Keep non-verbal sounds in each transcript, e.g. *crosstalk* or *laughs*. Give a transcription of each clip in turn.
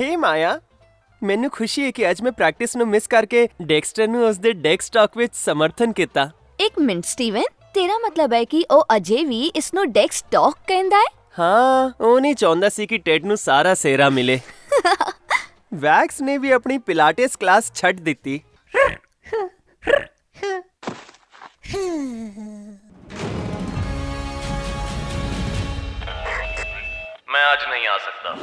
ਹੇ ਮਾਇਆ ਮੈਨੂੰ ਖੁਸ਼ੀ ਹੈ ਕਿ ਅੱਜ ਮੈਂ ਪ੍ਰੈਕਟਿਸ ਨੂੰ ਮਿਸ ਕਰਕੇ ਡੈਕਸਟਰ ਨੂੰ ਉਸਦੇ ਡੈਕਸ ਟਾਕ ਵਿੱਚ ਸਮਰਥਨ ਕੀਤਾ। ਇੱਕ ਮਿੰਟ ਸਟੀਵਨ ਤੇਰਾ ਮਤਲਬ ਹੈ ਕਿ ਉਹ ਅਜੇ ਵੀ ਇਸ ਨੂੰ ਡੈਕਸ ਟਾਕ ਕਹਿੰਦਾ ਹੈ? ਹਾਂ ਉਹ ਨਹੀਂ ਚਾਹੁੰਦਾ ਸੀ ਕਿ ਟੈਡ ਨੂੰ ਸਾਰਾ ਸੇਰਾ ਮਿਲੇ। *laughs* ਵੈਕਸ ਨੇ ਵੀ ਆਪਣੀ ਪਿਲਾਟਿਸ ਕਲਾਸ ਛੱਡ ਦਿੱਤੀ। ਮੈਂ ਅੱਜ ਨਹੀਂ ਆ ਸਕਦਾ।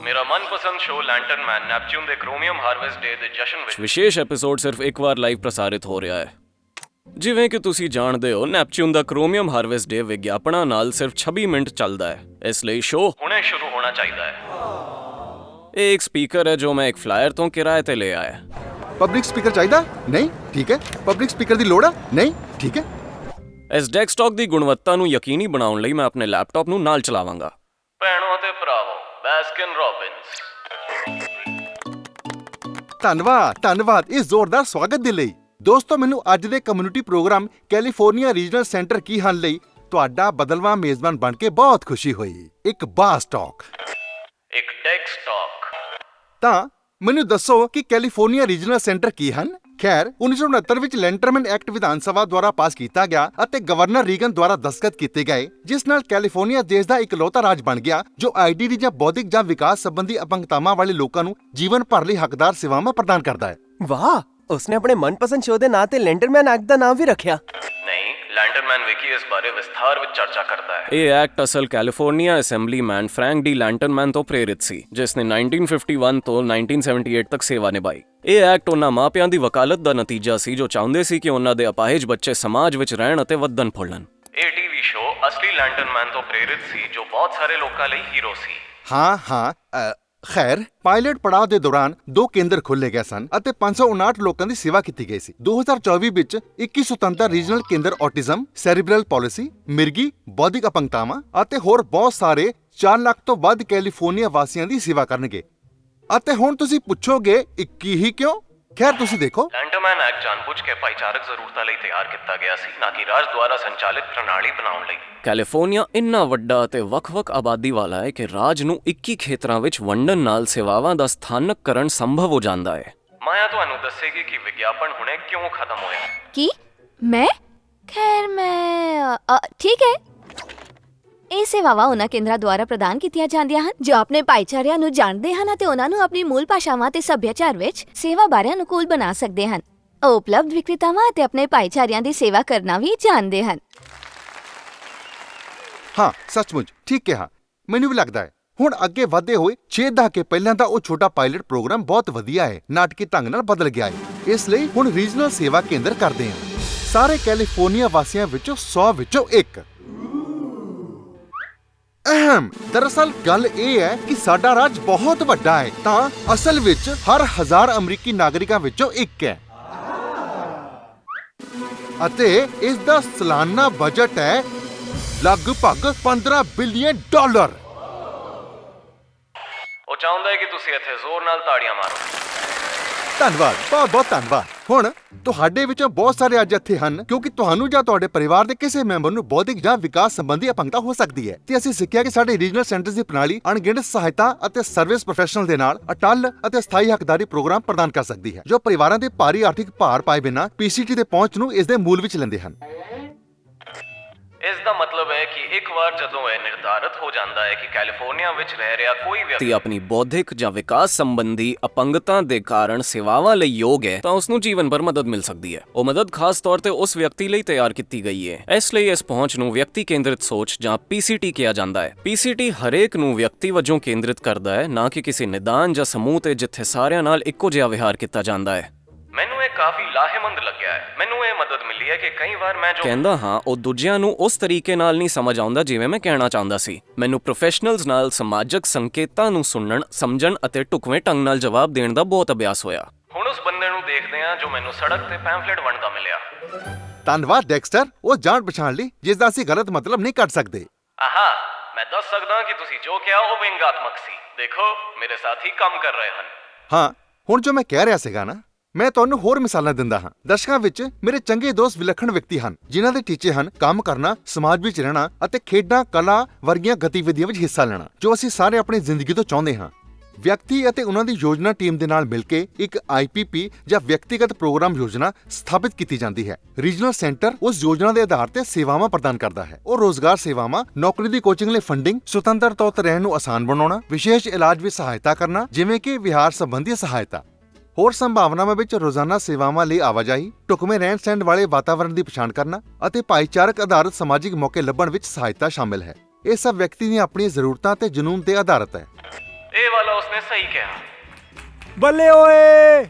ਮੇਰਾ ਮਨਪਸੰਦ ਸ਼ੋਅ ਲੈਂਟਰਨ ਮੈਨ ਨੈਪਚੂਨ ਦੇ ਕ੍ਰੋਮੀਅਮ ਹਾਰਵੈਸਟ ਡੇ ਦੇ ਜਸ਼ਨ ਵਿੱਚ। ਵਿਸ਼ੇਸ਼ ਐਪੀਸੋਡ ਸਿਰਫ ਇੱਕ ਵਾਰ ਲਾਈਵ ਪ੍ਰਸਾਰਿਤ ਹੋ ਰਿਹਾ ਹੈ। ਜਿਵੇਂ ਕਿ ਤੁਸੀਂ ਜਾਣਦੇ ਹੋ ਨੈਪਚੂਨ ਦਾ ਕ੍ਰੋਮੀਅਮ ਹਾਰਵੈਸਟ ਡੇ ਵਿਗਿਆਪਨਾਂ ਨਾਲ ਸਿਰਫ 26 ਮਿੰਟ ਚੱਲਦਾ ਹੈ। ਇਸ ਲਈ ਸ਼ੋਅ ਹੁਣੇ ਸ਼ੁਰੂ ਹੋਣਾ ਚਾਹੀਦਾ ਹੈ। ਇਹ ਇੱਕ ਸਪੀਕਰ ਹੈ ਜੋ ਮੈਂ ਇੱਕ ਫਲਾਇਰ ਤੋਂ ਕਿਰਾਏ ਤੇ ਲੈ ਆਇਆ। ਪਬਲਿਕ ਸਪੀਕਰ ਚਾਹੀਦਾ? ਨਹੀਂ? ਠੀਕ ਹੈ। ਪਬਲਿਕ ਸਪੀਕਰ ਦੀ ਲੋੜ ਆ? ਨਹੀਂ? ਠੀਕ ਹੈ। ਇਸ ਡੈਸਕਟਾਪ ਦੀ ਗੁਣਵੱਤਾ ਨੂੰ ਯਕੀਨੀ ਬਣਾਉਣ ਲਈ ਮੈਂ ਆਪਣੇ ਲੈਪਟਾਪ ਨੂੰ ਨਾਲ ਚਲਾਵਾਂਗਾ। ਭੈਣੋ ਅਤੇ ਭਰਾਵੋ ਬੈਸਕਿਨ ਰੌਬਿਨਸ ਧੰਨਵਾਦ ਧੰਨਵਾਦ ਇਸ ਜ਼ੋਰਦਾਰ ਸਵਾਗਤ ਦੇ ਲਈ। ਦੋਸਤੋ ਮੈਨੂੰ ਅੱਜ ਦੇ community programme California regional centre ਕੀ ਹਨ ਲਈ ਤੁਹਾਡਾ ਬਦਲਵਾਂ ਮੇਜ਼ਬਾਨ ਬਣ ਕੇ ਬਹੁਤ ਖੁਸ਼ੀ ਹੋਈ। ਇੱਕ ਬਾਸ ਟਾਕ ਇੱਕ ਡੈਸਕਟਾਪ ਤਾਂ ਮੈਨੂੰ ਦੱਸੋ ਕਿ ਕੈਲੀਫੋਰਨੀਆ ਰੀਜਨਲ ਸੈਂਟਰ ਕੀ ਹਨ? ਖੈਰ 1969 ਵਿੱਚ ਲੈਂਟਰਮੈਨ ਐਕਟ ਵਿਧਾਨ ਸਭਾ ਦੁਆਰਾ ਪਾਸ ਕੀਤਾ ਗਿਆ ਅਤੇ ਗਵਰਨਰ ਰੀਗਨ ਦੁਆਰਾ ਦਸਤਖਤ ਕੀਤੇ ਗਏ, ਜਿਸ ਨਾਲ ਕੈਲੀਫੋਰਨੀਆ ਦੇਸ਼ ਦਾ ਇਕਲੌਤਾ ਰਾਜ ਬਣ ਗਿਆ, ਜੋ ਆਈਡੀਡੀ ਜਾਂ ਬੌਧਿਕ ਜਾਂ ਵਿਕਾਸ ਸੰਬੰਧੀ ਅਪੰਗਤਾਵਾਂ ਵਾਲੇ ਲੋਕਾਂ ਨੂੰ ਜੀਵਨ ਭਰ ਲਈ ਹੱਕਦਾਰ ਸੇਵਾਵਾਂ ਪ੍ਰਦਾਨ ਕਰਦਾ ਹੈ। ਵਾਹ! ਉਸਨੇ ਆਪਣੇ ਮਨਪਸੰਦ ਸ਼ੋਅ ਦੇ ਨਾਂ ਤੇ ਲੈਂਟਰਮੈਨ ਐਕਟ ਦਾ ਨਾਮ ਵੀ ਰੱਖਿਆ। ਨਹੀਂ ਲੈਂਟਰਨ ਮੈਨ ਵਿਕੀ ਇਸ ਬਾਰੇ ਵਿਸਥਾਰ ਵਿੱਚ ਚਰਚਾ ਕਰਦਾ ਹੈ। ਇਹ ਐਕਟ ਅਸਲ California assemblyman Frank D Lanterman ਤੋਂ ਪ੍ਰੇਰਿਤ ਸੀ ਜਿਸ ਨੇ 1951 ਤੋਂ 1978 ਤੱਕ ਸੇਵਾ ਨਿਭਾਈ। ਇਹ ਐਕਟ ਉਹਨਾਂ ਮਾਪਿਆਂ ਦੀ ਵਕਾਲਤ ਦਾ ਨਤੀਜਾ ਸੀ ਜੋ ਚਾਹੁੰਦੇ ਸੀ ਕਿ ਉਹਨਾਂ ਦੇ ਅਪਾਹਿਜ ਬੱਚੇ ਸਮਾਜ ਵਿੱਚ ਰਹਿਣ ਅਤੇ ਵਧਣ ਫੁੱਲਣ। ਇਹ ਟੀਵੀ ਸ਼ੋਅ ਅਸਲੀ ਲੈਂਟਰਨ ਮੈਨ ਤੋਂ ਪ੍ਰੇਰਿਤ ਸੀ ਜੋ ਬਹੁਤ ਸਾਰੇ ਲੋਕਾਂ ਲਈ ਹੀਰੋ ਸੀ। ਹਾਂ ਹਾਂ ਖੈਰ ਪਾਇਲਟ ਪੜਾਅ ਦੇ ਦੌਰਾਨ ਦੋ ਕੇਂਦਰ ਖੋਲ੍ਹੇ ਗਏ ਸਨ ਅਤੇ 559 ਲੋਕਾਂ ਦੀ ਸੇਵਾ ਕੀਤੀ ਗਈ ਸੀ। 2024 ਵਿੱਚ 21 ਸੁਤੰਤਰ ਰੀਜਨਲ ਕੇਂਦਰ ਆਟਿਜ਼ਮ ਸੈਰੀਬਰਲ ਪਾਲਿਸੀ ਮਿਰਗੀ, ਬੌਧਿਕ ਅਪੰਗਤਾਵਾਂ ਅਤੇ ਹੋਰ ਬਹੁਤ ਸਾਰੇ 4 ਲੱਖ ਤੋਂ ਵੱਧ ਕੈਲੀਫੋਰਨੀਆ ਵਾਸੀਆਂ ਦੀ ਸੇਵਾ ਕਰਨਗੇ। ਅਤੇ ਹੁਣ ਤੁਸੀਂ ਪੁੱਛੋਗੇ 21 ਹੀ ਕਿਉਂ? ਖੈਰ ਤੁਸੀਂ ਦੇਖੋ। ਲੈਂਟਰਮੈਨ ਐਕਟ ਜਾਣਬੁੱਝ ਕੇ ਭਾਈਚਾਰਕ ਜ਼ਰੂਰਤਾਂ ਲਈ ਤਿਆਰ ਕੀਤਾ ਗਿਆ ਸੀ ਨਾ ਕਿ ਰਾਜ ਦੁਆਰਾ ਸੰਚਾਲਿਤ ਪ੍ਰਣਾਲੀ ਬਣਾਉਣ ਲਈ। ਕੈਲੀਫੋਰਨੀਆ ਇੰਨਾ ਵੱਡਾ ਅਤੇ ਵੱਖ-ਵੱਖ ਆਬਾਦੀ ਵਾਲਾ ਹੈ ਕਿ ਰਾਜ ਨੂੰ 21 ਖੇਤਰਾਂ ਵਿੱਚ ਵੰਡਣ ਨਾਲ ਸੇਵਾਵਾਂ ਦਾ ਸਥਾਨਕਕਰਨ ਸੰਭਵ ਹੋ ਜਾਂਦਾ ਹੈ। ਮਾਇਆ ਤੁਹਾਨੂੰ ਦੱਸੇਗੀ ਕਿ ਵਿਗਿਆਪਨ ਹੁਣੇ ਕਿਉਂ ਖਤਮ ਹੋਇਆ? ਕੀ? ਮੈਂ? ਖੈਰ ਮੈਂ ਅ, ਅ, ਠੀਕ ਹੈ। ਇਹ ਸੇਵਾਵਾਂ ਉਹਨਾਂ ਕੇਂਦਰਾਂ ਦੁਆਰਾ ਪ੍ਰਦਾਨ ਕੀਤੀਆਂ ਜਾਂਦੀਆਂ ਹਨ, ਜੋ ਆਪਣੇ ਭਾਈਚਾਰਿਆਂ ਨੂੰ ਜਾਣਦੇ ਹਨ ਅਤੇ ਉਹਨਾਂ ਨੂੰ ਆਪਣੀ ਮੂਲ ਭਾਸ਼ਾਵਾਂ ਤੇ ਸੱਭਿਆਚਾਰ ਵਿੱਚ ਸੇਵਾ ਬਾਰੇ ਅਨੁਕੂਲ ਬਣਾ ਸਕਦੇ ਹਨ। ਉਹ ਉਪਲਬਧ ਵਿਕਰੇਤਾਵਾਂ ਅਤੇ ਆਪਣੇ ਭਾਈਚਾਰਿਆਂ ਦੀ ਸੇਵਾ ਕਰਨਾ ਵੀ ਜਾਣਦੇ ਹਨ। ਹਾਂ, ਸੱਚਮੁੱਚ, ਠੀਕ ਕਿਹਾ। ਮੈਨੂੰ ਵੀ ਲੱਗਦਾ ਹੈ, ਹੁਣ ਅੱਗੇ ਵਧਦੇ ਹੋਏ 6 ਦਹਾਕੇ ਪਹਿਲਾਂ ਦਾ ਉਹ ਛੋਟਾ ਪਾਇਲਟ ਪ੍ਰੋਗਰਾਮ ਬਹੁਤ ਵਧੀਆ ਹੈ, ਨਾਟਕੀ ਢੰਗ ਨਾਲ ਬਦਲ ਗਿਆ ਹੈ। ਇਸ ਲਈ ਹੁਣ ਰੀਜਨਲ ਸੇਵਾ ਕੇਂਦਰ ਕਰਦੇ ਹਾਂ ਸਾਰੇ ਕੈਲੀਫੋਰਨੀਆ ਵਾਸੀਆਂ ਵਿੱਚੋਂ 100 ਵਿੱਚੋਂ ਇੱਕ। ਅਹਮ। ਦਰਅਸਲ ਗੱਲ ਇਹ ਹੈ ਕਿ ਸਾਡਾ ਰਾਜ ਬਹੁਤ ਵੱਡਾ ਹੈ ਤਾਂ ਅਸਲ ਵਿੱਚ ਹਰ ਹਜ਼ਾਰ ਅਮਰੀਕੀ ਨਾਗਰਿਕਾਂ ਵਿੱਚੋਂ ਇੱਕ ਹੈ। ਅਤੇ ਇਸ ਦਾ ਸਾਲਾਨਾ ਬਜਟ ਹੈ ਲਗਭਗ 15 ਬਿਲੀਅਨ ਡਾਲਰ ਉਹ ਚਾਹੁੰਦਾ ਹੈ ਕਿ ਤੁਸੀਂ ਇੱਥੇ ਜ਼ੋਰ ਨਾਲ ਤਾੜੀਆਂ ਮਾਰੋ। ਧੰਨਵਾਦ ਬਹੁਤ ਬਹੁਤ ਧੰਨਵਾਦ। ਹੁਣ ਤੁਹਾਡੇ ਵਿੱਚੋਂ ਬਹੁਤ ਸਾਰੇ ਅੱਜ ਇੱਥੇ ਹਨ, ਕਿਉਂਕਿ ਤੁਹਾਨੂੰ ਜਾਂ ਤੁਹਾਡੇ ਪਰਿਵਾਰ ਦੇ ਕਿਸੇ ਮੈਂਬਰ ਨੂੰ ਬੌਧਿਕ ਜਾਂ ਵਿਕਾਸ ਸੰਬੰਧੀ ਅਪੰਗਤਾ ਹੋ ਸਕਦੀ ਹੈ। ਤੇ ਅਸੀਂ ਸਿੱਖਿਆ ਕਿ ਸਾਡੇ ਰੀਜਨਲ ਸੈਂਟਰਸ ਦੀ ਪ੍ਰਣਾਲੀ ਅਣਗਿਣਤ ਸਹਾਇਤਾ ਅਤੇ ਸਰਵਿਸ ਪ੍ਰੋਫੈਸ਼ਨਲ ਦੇ ਨਾਲ ਅਟੱਲ ਅਤੇ ਸਥਾਈ ਹੱਕਦਾਰੀ ਪ੍ਰੋਗਰਾਮ ਪ੍ਰਦਾਨ ਕਰ ਸਕਦੀ ਹੈ, ਜੋ ਪਰਿਵਾਰਾਂ ਦੇ ਭਾਰੀ ਆਰਥਿਕ ਭਾਰ ਪਾਏ ਬਿਨਾਂ ਪੀਸੀਟੀ ਦੇ ਪਹੁੰਚ ਨੂੰ ਇਸ ਦੇ ਮੂਲ ਵਿੱਚ ਲੈਂਦੇ ਹਨ। ਇਸ ਦਾ ਮਤਲਬ ਹੈ ਕਿ ਇੱਕ ਵਾਰ ਜਦੋਂ ਇਹ ਨਿਰਧਾਰਤ ਹੋ ਜਾਂਦਾ ਹੈ ਕਿ ਕੈਲੀਫੋਰਨੀਆ ਵਿੱਚ ਰਹਿ ਰਿਹਾ ਕੋਈ ਵਿਅਕਤੀ ਆਪਣੀ ਬੌਧਿਕ ਜਾਂ ਵਿਕਾਸ ਸੰਬੰਧੀ ਅਪੰਗਤਾ ਦੇ ਕਾਰਨ ਸੇਵਾਵਾਂ ਲਈ ਯੋਗ ਹੈ, ਤਾਂ ਉਸ ਨੂੰ ਜੀਵਨ ਭਰ ਮਦਦ ਮਿਲ ਸਕਦੀ ਹੈ। ਉਹ ਮਦਦ ਖਾਸ ਤੌਰ ਤੇ ਉਸ ਵਿਅਕਤੀ ਲਈ ਤਿਆਰ ਕੀਤੀ ਗਈ ਹੈ। ਇਸ ਲਈ ਇਸ ਪਹੁੰਚ ਨੂੰ ਵਿਅਕਤੀ ਕੇਂਦਰਿਤ ਸੋਚ ਜਾਂ PCT ਕਿਹਾ ਜਾਂਦਾ ਹੈ। PCT ਹਰੇਕ ਨੂੰ ਵਿਅਕਤੀ ਵਜੋਂ ਕੇਂਦਰਿਤ ਕਰਦਾ ਹੈ, ਨਾ ਕਿ ਕਿਸੇ ਨਿਦਾਨ ਜਾਂ ਸਮੂਹ ਤੇ ਜਿੱਥੇ ਸਾਰਿਆਂ ਨਾਲ ਇੱਕੋ ਜਿਹਾ ਵਿਹਾਰ ਕੀਤਾ ਜਾਂਦਾ ਹੈ। ਮੈਨੂੰ ਇਹ ਕਾਫੀ ਲਾਹੇਮੰਦ ਲੱਗਿਆ ਹੈ। ਮੈਨੂੰ ਇਹ ਮਦਦ ਮਿਲੀ ਹੈ ਕਿ ਕਈ ਵਾਰ ਮੈਂ ਜੋ ਕਹਿੰਦਾ ਹਾਂ ਉਹ ਦੂਜਿਆਂ ਨੂੰ ਉਸ ਤਰੀਕੇ ਨਾਲ ਨਹੀਂ ਸਮਝ ਆਉਂਦਾ ਜਿਵੇਂ ਮੈਂ ਕਹਿਣਾ ਚਾਹੁੰਦਾ ਸੀ। ਮੈਨੂੰ ਪ੍ਰੋਫੈਸ਼ਨਲਜ਼ ਨਾਲ ਸਮਾਜਿਕ ਸੰਕੇਤਾਂ ਨੂੰ ਸੁਣਨ ਸਮਝਣ ਅਤੇ ਢੁਕਵੇਂ ਢੰਗ ਨਾਲ ਜਵਾਬ ਦੇਣ ਦਾ ਬਹੁਤ ਅਭਿਆਸ ਹੋਇਆ। ਹੁਣ ਉਸ ਬੰਦੇ ਨੂੰ ਦੇਖਦੇ ਹਾਂ ਜੋ ਮੈਨੂੰ ਸੜਕ ਤੇ ਪੈਂਫਲੇਟ ਵੰਡਦਾ ਮਿਲਿਆ। ਧੰਨਵਾਦ ਡੈਕਸਟਰ ਉਹ ਜਾਣ ਪਛਾਣ ਲਈ ਜਿਸ ਦਾ ਅਸੀਂ ਗਲਤ ਮਤਲਬ ਨਹੀਂ ਕੱਢ ਸਕਦੇ। ਆਹਾ ਮੈਂ ਦੱਸ ਸਕਦਾ ਕਿ ਤੁਸੀਂ ਜੋ ਕਿਹਾ ਉਹ ਵਿਅੰਗਾਤਮਕ ਸੀ। ਦੇਖੋ ਮੇਰੇ ਸਾਥੀ ਕੰਮ ਕਰ ਰਹੇ ਹਨ। ਹਾਂ ਹੁਣ ਜੋ ਮੈਂ ਕਹਿ ਰਿਹਾ ਸੀਗਾ ਨਾ ਮੈਂ ਤੁਹਾਨੂੰ ਹੋਰ ਮਿਸਾਲਾਂ ਦਿੰਦਾ ਹਾਂ। ਦਰਸ਼ਕਾਂ ਵਿੱਚ ਮੇਰੇ ਚੰਗੇ ਦੋਸਤ ਵਿਲੱਖਣ ਵਿਅਕਤੀ ਹਨ, ਜਿਨ੍ਹਾਂ ਦੇ ਟੀਚੇ ਹਨ ਕੰਮ ਕਰਨਾ, ਸਮਾਜ ਵਿੱਚ ਰਹਿਣਾ ਅਤੇ ਖੇਡਾਂ, ਕਲਾ ਵਰਗੀਆਂ ਗਤੀਵਿਧੀਆਂ ਵਿੱਚ ਹਿੱਸਾ ਲੈਣਾ, ਜੋ ਅਸੀਂ ਸਾਰੇ ਆਪਣੀ ਜ਼ਿੰਦਗੀ ਤੋਂ ਚਾਹੁੰਦੇ ਹਾਂ। ਵਿਅਕਤੀ ਅਤੇ ਉਹਨਾਂ ਦੀ ਯੋਜਨਾ ਟੀਮ ਦੇ ਨਾਲ ਮਿਲ ਕੇ ਇੱਕ ਆਈਪੀਪੀ ਜਾਂ ਵਿਅਕਤੀਗਤ ਪ੍ਰੋਗਰਾਮ ਯੋਜਨਾ ਸਥਾਪਿਤ ਕੀਤੀ ਜਾਂਦੀ ਹੈ। ਰੀਜਨਲ ਸੈਂਟਰ ਉਸ ਯੋਜਨਾ ਦੇ ਆਧਾਰ ਤੇ ਸੇਵਾਵਾਂ ਪ੍ਰਦਾਨ ਕਰਦਾ ਹੈ। ਉਹ ਰੋਜ਼ਗਾਰ ਸੇਵਾਵਾਂ, ਨੌਕਰੀ ਦੀ ਕੋਚਿੰਗ ਲਈ ਫੰਡਿੰਗ ਸੁਤੰਤਰ ਤੌਰ ਤੇ ਰਹਿਣ ਨੂੰ ਆਸਾਨ ਬਣਾਉਣਾ, ਵਿਸ਼ੇਸ਼ ਇਲਾਜ ਵਿੱਚ ਸਹਾਇਤਾ ਕਰਨਾ, ਜਿਵੇਂ ਕਿ ਵਿਹਾਰ ਸੰਬੰਧੀ ਸਹਾਇਤਾ। ਹੋਰ ਸੰਭਾਵਨਾਵਾਂ ਵਿੱਚ ਰੋਜ਼ਾਨਾ ਸੇਵਾਵਾਂ ਲਈ ਆਵਾਜਾਈ ਢੁਕਵੇਂ ਰਹਿਣ ਸਹਿਣ ਵਾਲੇ ਵਾਤਾਵਰਣ ਦੀ ਪਛਾਣ ਕਰਨਾ ਅਤੇ ਭਾਈਚਾਰਕ ਆਧਾਰਿਤ ਸਮਾਜਿਕ ਮੌਕੇ ਲੱਭਣ ਵਿੱਚ ਸਹਾਇਤਾ ਸ਼ਾਮਿਲ ਹੈ। ਇਹ ਸਭ ਵਿਅਕਤੀ ਦੀਆਂ ਆਪਣੀਆਂ ਜ਼ਰੂਰਤਾਂ ਤੇ ਜਨੂੰਨ ਤੇ ਆਧਾਰਿਤ ਹੈ। ਇਹ ਵਾਲਾ ਉਸਨੇ ਸਹੀ ਕਿਹਾ। ਬੱਲੇ ਓਏ!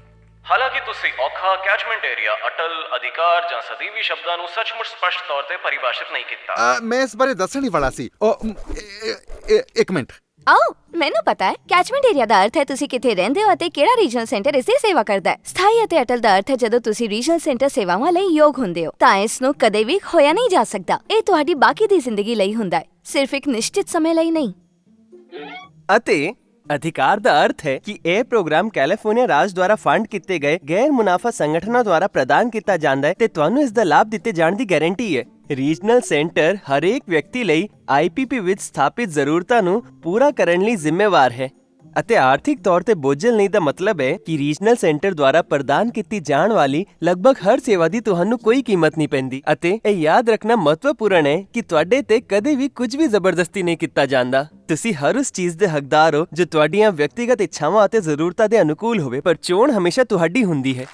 ਹਾਲਾਂਕਿ ਤੁਸੀਂ ਔਖਾ ਕੈਚਮੈਂਟ ਏਰੀਆ ਅਟਲ ਅਧਿਕਾਰ ਜਾਂ ਸਦੀਵੀ ਸ਼ਬਦਾਂ ਨੂੰ ਸੱਚਮੁੱਚ ਸਪਸ਼ਟ ਤੌਰ ਤੇ ਪਰਿਭਾਸ਼ਿਤ ਨਹੀਂ ਕੀਤਾ। ਅ, ਮੈਂ ਇਸ ਬਾਰੇ ਦੱਸਣ ਹੀ ਵਾਲਾ ਸੀ। ਉਹ ਮ, ਇੱਕ ਮਿੰਟ। ਆਓ, ਮੈਨੂੰ ਪਤਾ ਹੈ ਕੈਚਮੈਂਟ ਏਰੀਆ ਦਾ ਅਰਥ ਹੈ ਤੁਸੀਂ ਕਿੱਥੇ ਰਹਿੰਦੇ ਹੋ ਅਤੇ ਕਿਹੜਾ ਰੀਜਨਲ ਸੈਂਟਰ ਇਸ ਦੀ ਸੇਵਾ ਕਰਦਾ ਹੈ। ਸਥਾਈ ਅਤੇ ਅਟਲ ਦਾ ਅਰਥ ਹੈ ਜਦੋਂ ਤੁਸੀਂ ਰੀਜਨਲ ਸੈਂਟਰ ਸੇਵਾਵਾਂ ਲਈ ਯੋਗ ਹੁੰਦੇ ਹੋ, ਤਾਂ ਇਸ ਨੂੰ ਕਦੇ ਵੀ ਖੋਇਆ ਨਹੀਂ ਜਾ ਸਕਦਾ। ਇਹ ਤੁਹਾਡੀ ਬਾਕੀ ਦੀ ਜ਼ਿੰਦਗੀ ਲਈ ਹੁੰਦਾ ਹੈ, ਸਿਰਫ ਇੱਕ ਨਿਸ਼ਚਿਤ ਸਮੇਂ ਲਈ ਨਹੀਂ। ਅਤੇ ਅਧਿਕਾਰ ਦਾ ਅਰਥ ਹੈ ਕਿ ਇਹ ਪ੍ਰੋਗਰਾਮ ਕੈਲੀਫੋਰਨੀਆ ਰਾਜ ਦੁਆਰਾ ਫੰਡ ਕੀਤੇ ਗਏ ਗੈਰ ਮੁਨਾਫਾ ਸੰਗਠਨਾਂ ਦੁਆਰਾ ਪ੍ਰਦਾਨ ਕੀਤਾ ਜਾਂਦਾ ਹੈ ਤੇ ਤੁਹਾਨੂੰ ਇਸ ਦਾ ਲਾਭ ਦਿੱਤੇ ਜਾਣ ਦੀ ਗਾਰੰਟੀ ਹੈ। ਰੀਜਨਲ ਸੈਂਟਰ ਹਰੇਕ ਵਿਅਕਤੀ ਲਈ ਆਈਪੀਪੀ ਵਿੱਚ ਸਥਾਪਿਤ ਜ਼ਰੂਰਤਾਂ ਨੂੰ ਪੂਰਾ ਕਰਨ ਲਈ ਜ਼ਿੰਮੇਵਾਰ ਹੈ। ਅਤੇ ਆਰਥਿਕ ਤੌਰ ਤੇ ਬੋਝਲ ਨਹੀਂ ਦਾ ਮਤਲਬ ਹੈ ਕਿ ਰੀਜਨਲ ਸੈਂਟਰ ਦੁਆਰਾ ਪ੍ਰਦਾਨ ਕੀਤੀ ਜਾਣ ਵਾਲੀ ਲਗਭਗ ਹਰ ਸੇਵਾ ਦੀ ਤੁਹਾਨੂੰ ਕੋਈ ਕੀਮਤ ਨਹੀਂ ਪੈਂਦੀ। ਅਤੇ ਇਹ ਯਾਦ ਰੱਖਣਾ ਮਹੱਤਵਪੂਰਨ ਹੈ ਕਿ ਤੁਹਾਡੇ ਤੇ ਕਦੇ ਵੀ ਕੁਝ ਵੀ ਜ਼ਬਰਦਸਤੀ ਨਹੀਂ ਕੀਤਾ ਜਾਂਦਾ। ਤੁਸੀਂ ਹਰ ਉਸ ਚੀਜ਼ ਦੇ ਹੱਕਦਾਰ ਹੋ ਜੋ ਤੁਹਾਡੀਆਂ ਵਿਅਕਤੀਗਤ ਇੱਛਾਵਾਂ ਅਤੇ ਜ਼ਰੂਰਤਾਂ ਦੇ ਅਨੁਕੂਲ ਹੋਵੇ, ਪਰ ਚੋਣ ਹਮੇਸ਼ਾ ਤੁਹਾਡੀ ਹੁੰਦੀ ਹੈ।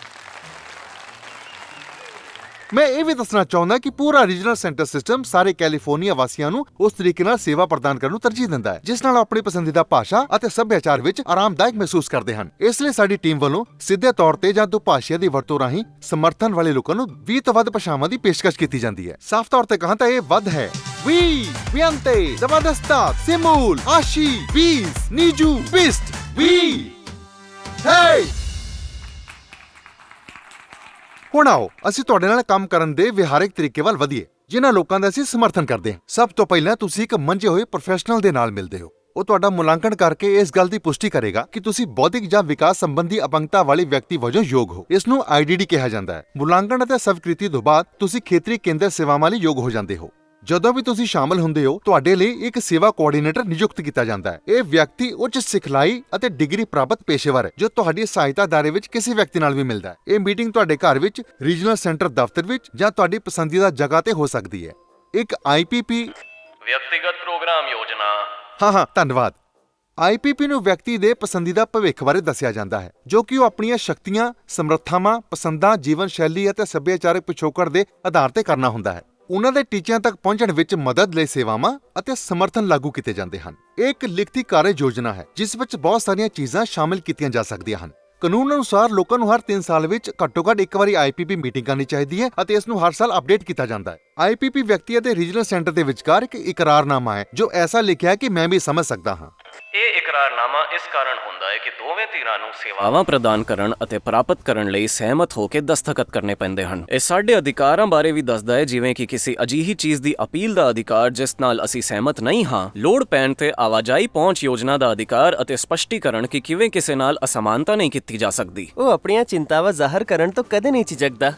ਮੈਂ ਇਹ ਵੀ ਦੱਸਣਾ ਚਾਹੁੰਦਾ ਕਿ ਪੂਰਾ ਰੀਜਨਲ ਸੈਂਟਰ ਸਿਸਟਮ ਸਾਰੇ ਕੈਲੀਫੋਰਨੀਆ ਵਾਸੀਆਂ ਨੂੰ ਉਸ ਤਰੀਕੇ ਨਾਲ ਸੇਵਾ ਪ੍ਰਦਾਨ ਕਰਨ ਨੂੰ ਤਰਜੀਹ ਦਿੰਦਾ ਹੈ, ਜਿਸ ਨਾਲ ਆਪਣੀ ਪਸੰਦੀਦਾ ਭਾਸ਼ਾ ਅਤੇ ਸੱਭਿਆਚਾਰ ਵਿੱਚ ਆਰਾਮਦਾਇਕ ਮਹਿਸੂਸ ਕਰਦੇ ਹਨ। ਇਸ ਲਈ ਸਾਡੀ ਟੀਮ ਵੱਲੋਂ ਸਿੱਧੇ ਤੌਰ ਤੇ ਜਾਂ ਦੁਭਾਸ਼ੀਆ ਦੀ ਵਰਤੋਂ ਰਾਹੀਂ ਸਮਰਥਨ ਵਾਲੇ ਲੋਕਾਂ ਨੂੰ 20 ਤੋਂ ਵੱਧ ਭਾਸ਼ਾਵਾਂ ਦੀ ਪੇਸ਼ਕਸ਼ ਕੀਤੀ ਜਾਂਦੀ ਹੈ। ਸਾਫ਼ ਤੌਰ ਤੇ ਕਹਾਂ ਤਾਂ ਇਹ ਵੱਧ ਹੈ। ਵੀ ਵਿਅੰਤੇ ਜ਼ਬਰਦਸਤਾ, ਸਿਮੂਲ, ਆਸ਼ੀ, ਬੀਸ, ਨੀਜੂ, ਬਿਸਟ, ਵੀ, ਹੇ! ਹੁਣ ਆਓ, ਅਸੀਂ ਤੁਹਾਡੇ ਨਾਲ ਕੰਮ ਕਰਨ ਦੇ ਵਿਹਾਰਿਕ ਤਰੀਕੇ ਵੱਲ ਵਧੀਏ, ਜਿਨ੍ਹਾਂ ਲੋਕਾਂ ਦਾ ਅਸੀਂ ਸਮਰਥਨ ਕਰਦੇ ਹਾਂ। ਸਭ ਤੋਂ ਪਹਿਲਾਂ ਤੁਸੀਂ ਇੱਕ ਮੰਜੇ ਹੋਏ ਪ੍ਰੋਫੈਸ਼ਨਲ ਦੇ ਨਾਲ ਮਿਲਦੇ ਹੋ। ਉਹ ਤੁਹਾਡਾ ਮੁਲਾਂਕਣ ਕਰਕੇ ਇਸ ਗੱਲ ਦੀ ਪੁਸ਼ਟੀ ਕਰੇਗਾ ਕਿ ਤੁਸੀਂ ਬੌਧਿਕ ਜਾਂ ਵਿਕਾਸ ਸੰਬੰਧੀ ਅਪੰਗਤਾ ਵਾਲੇ ਵਿਅਕਤੀ ਵਜੋਂ ਯੋਗ ਹੋ। ਇਸ ਨੂੰ ਆਈਡੀਡੀ ਕਿਹਾ ਜਾਂਦਾ ਹੈ। ਮੁਲਾਂਕਣ ਅਤੇ ਸਵੀਕ੍ਰਿਤੀ ਤੋਂ ਬਾਅਦ ਤੁਸੀਂ ਖੇਤਰੀ ਕੇਂਦਰ ਸੇਵਾਵਾਂ ਲਈ ਯੋਗ ਹੋ ਜਾਂਦੇ ਹੋ। ਜਦੋਂ ਵੀ ਤੁਸੀਂ ਸ਼ਾਮਲ ਹੁੰਦੇ ਹੋ ਤੁਹਾਡੇ ਲਈ ਇੱਕ ਸੇਵਾ ਕੋਆਰਡੀਨੇਟਰ ਨਿਯੁਕਤ ਕੀਤਾ ਜਾਂਦਾ ਹੈ। ਇਹ ਵਿਅਕਤੀ ਉੱਚ ਸਿਖਲਾਈ ਅਤੇ ਡਿਗਰੀ ਪ੍ਰਾਪਤ ਪੇਸ਼ੇਵਰ ਹੈ ਜੋ ਤੁਹਾਡੀ ਸਹਾਇਤਾ ਦਾਇਰੇ ਵਿੱਚ ਕਿਸੇ ਵਿਅਕਤੀ ਨਾਲ ਵੀ ਮਿਲਦਾ ਹੈ। ਇਹ ਮੀਟਿੰਗ ਤੁਹਾਡੇ ਘਰ ਵਿੱਚ ਰੀਜਨਲ ਸੈਂਟਰ ਦਫ਼ਤਰ ਵਿੱਚ ਜਾਂ ਤੁਹਾਡੀ ਪਸੰਦੀਦਾ ਜਗ੍ਹਾ ਤੇ ਹੋ ਸਕਦੀ ਹੈ। ਇੱਕ ਆਈਪੀਪੀ ਵਿਅਕਤੀਗਤ ਪ੍ਰੋਗਰਾਮ ਯੋਜਨਾ। ਹਾਂ ਹਾਂ ਧੰਨਵਾਦ। ਆਈਪੀਪੀ ਨੂੰ ਵਿਅਕਤੀ ਦੇ ਪਸੰਦੀਦਾ ਭਵਿੱਖ ਬਾਰੇ ਦੱਸਿਆ ਜਾਂਦਾ ਹੈ ਜੋ ਕਿ ਉਹ ਆਪਣੀਆਂ ਸ਼ਕਤੀਆਂ ਸਮਰੱਥਾਵਾਂ ਪਸੰਦਾਂ ਜੀਵਨ ਸ਼ੈਲੀ ਅਤੇ ਸੱਭਿਆਚਾਰਕ ਪਿਛੋਕੜ ਦੇ ਆਧਾਰ ਤੇ ਕਰਨਾ ਹੁੰਦਾ ਹੈ। ਉਹਨਾਂ ਦੇ ਟੀਚਿਆਂ ਤੱਕ ਪਹੁੰਚਣ ਵਿੱਚ ਮਦਦ ਲਈ ਸੇਵਾਵਾਂ ਅਤੇ ਸਮਰਥਨ ਲਾਗੂ ਕੀਤੇ ਜਾਂਦੇ ਹਨ। ਇਹ ਇੱਕ ਲਿਖਤੀ ਕਾਰਜ ਯੋਜਨਾ ਹੈ, ਜਿਸ ਵਿੱਚ ਬਹੁਤ ਸਾਰੀਆਂ ਚੀਜ਼ਾਂ ਸ਼ਾਮਿਲ ਕੀਤੀਆਂ ਜਾ ਸਕਦੀਆਂ ਹਨ। ਕਾਨੂੰਨ ਅਨੁਸਾਰ ਲੋਕਾਂ ਨੂੰ ਹਰ 3 ਸਾਲ ਵਿੱਚ ਘੱਟੋ-ਘੱਟ ਇੱਕ ਵਾਰੀ ਆਈਪੀਪੀ ਮੀਟਿੰਗ ਕਰਨੀ ਚਾਹੀਦੀ ਹੈ ਅਤੇ ਇਸ ਨੂੰ ਹਰ ਸਾਲ ਅਪਡੇਟ ਕੀਤਾ ਜਾਂਦਾ ਹੈ। ਆਈਪੀਪੀ ਵਿਅਕਤੀ ਅਤੇ ਰੀਜਨਲ ਸੈਂਟਰ ਦੇ ਵਿਚਕਾਰ ਇੱਕ ਇਕਰਾਰਨਾਮਾ ਹੈ, ਜੋ ਐਸਾ ਲਿਖਿਆ ਹੈ ਕਿ ਮੈਂ ਵੀ ਸਮਝ ਸਕਦਾ ਹਾਂ। ਇਹ ਇਕਰਾਰਨਾਮਾ ਇਸ ਕਾਰਨ ਹੁੰਦਾ ਹੈ ਕਿ ਦੋਵੇਂ ਧਿਰਾਂ ਨੂੰ ਸੇਵਾ ਸੇਵਾਵਾਂ ਪ੍ਰਦਾਨ ਕਰਨ ਅਤੇ ਪ੍ਰਾਪਤ ਕਰਨ ਲਈ ਸਹਿਮਤ ਹੋ ਕੇ ਦਸਤਖਤ ਕਰਨੇ ਪੈਂਦੇ ਹਨ। ਇਹ ਸਾਡੇ ਅਧਿਕਾਰਾਂ ਬਾਰੇ ਵੀ ਦੱਸਦਾ ਹੈ ਜਿਵੇਂ ਕਿ ਕਿਸੇ ਅਜਿਹੀ ਚੀਜ਼ ਦੀ ਅਪੀਲ ਦਾ ਅਧਿਕਾਰ ਜਿਸ ਨਾਲ ਅਸੀਂ ਸਹਿਮਤ ਨਹੀਂ ਹਾਂ। ਲੋੜ ਪੈਣ ਤੇ ਆਵਾਜਾਈ ਪਹੁੰਚ ਯੋਜਨਾ ਦਾ ਅਧਿਕਾਰ ਅਤੇ ਸਪਸ਼ਟੀਕਰਨ ਕਿ ਕਿਵੇਂ ਕਿਸੇ ਨਾਲ ਅਸਮਾਨਤਾ ਨਹੀਂ ਕੀਤੀ ਜਾ ਸਕਦੀ। ਉਹ ਆਪਣੀਆਂ ਚਿੰਤਾਵਾਂ ਜ਼ਾਹਰ ਕਰਨ ਤੋਂ ਕਦੇ ਨਹੀਂ ਝਿਜਕਦਾ।